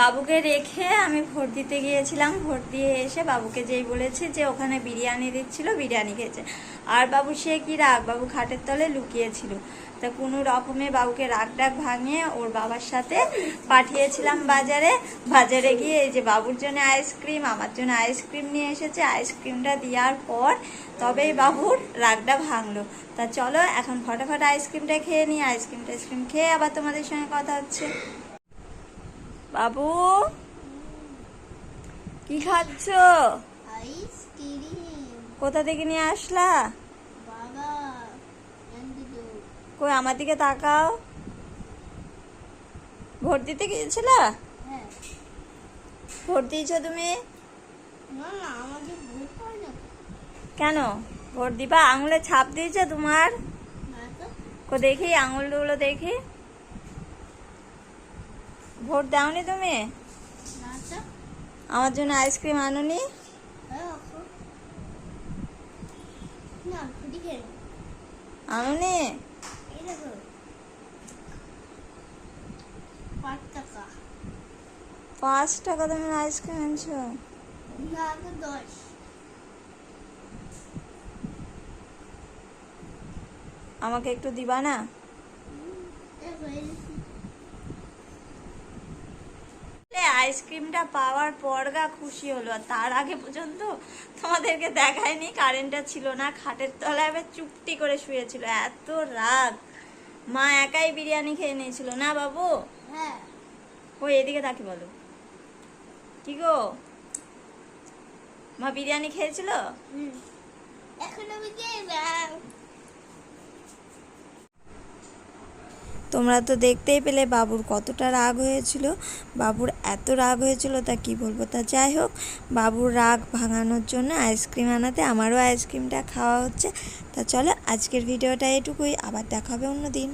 বাবুকে রেখে আমি ভোট দিতে গিয়েছিলাম। ভোট দিয়ে এসে বাবুকে যেই বলেছি যে ওখানে বিরিয়ানি দিচ্ছিল, বিরিয়ানি খেয়েছে। আর বাবু সে কি রাগ? বাবু খাটের তলে লুকিয়েছিল। তা কোনো রকমে বাবুকে রাগ ডাক ভাঙিয়ে ওর বাবার সাথে পাঠিয়েছিলাম বাজারে। বাজারে গিয়ে এই যে বাবুর জন্য আইসক্রিম, আমার জন্য আইসক্রিম নিয়ে এসেছে। আইসক্রিমটা দেওয়ার পর তবেই বাবুর রাগটা ভাঙলো। তা চলো, এখন ফটাফট আইসক্রিমটা খেয়ে নিই। আইসক্রিম টাইসক্রিম খেয়ে আবার তোমাদের সঙ্গে কথা হচ্ছে। বাবু? কি খাচ্ছ? কোথা থেকে নিয়ে আসলা? কই আমার দিকে তাকাও। ভোট দিতে গিয়েছিলা? হ্যাঁ। ভোট দিয়েছ তুমি? কেন? ভোট দিবা? আঙুলে ছাপ দিয়েছে তোমার? কো দেখি আঙুলগুলো দেখি। ভোট দাওনি তুমি? আমার জন্য আইসক্রিম আনুনি? হ্যাঁ। আনুনি? পাঁচ টাকা। তুমি আইসক্রিম আনছো আমাকে একটু দিবা না দেখো এই দেখো। আইসক্রিমটা পাওয়ার পর গা খুশি হলো আর তার আগে পর্যন্ত তোমাদেরকে দেখায়নি কারেন্টটা ছিল না খাটের তলায় এবার চুপটি করে শুয়েছিল এত রাগ। মা একাই বিরিয়ানি খেয়ে নিয়েছিল না বাবু? হ্যাঁ। ওই এদিকে তাকি বলো। কি গো? মা বিরিয়ানি খেয়েছিল? হুম এখন আমি গেলাম তোমরা তো দেখতেই পেলে বাবুর কতটা রাগ হয়েছিল। বাবুর এত রাগ হয়েছিল তা কি বলব? তা যাই হোক, বাবুর রাগ ভাঙানোর জন্য আইসক্রিম আনাতে আমারও আইসক্রিমটা খাওয়া হচ্ছে। তা চলো, আজকের ভিডিওটা এটুকুই। আবার দেখা হবে অন্য দিন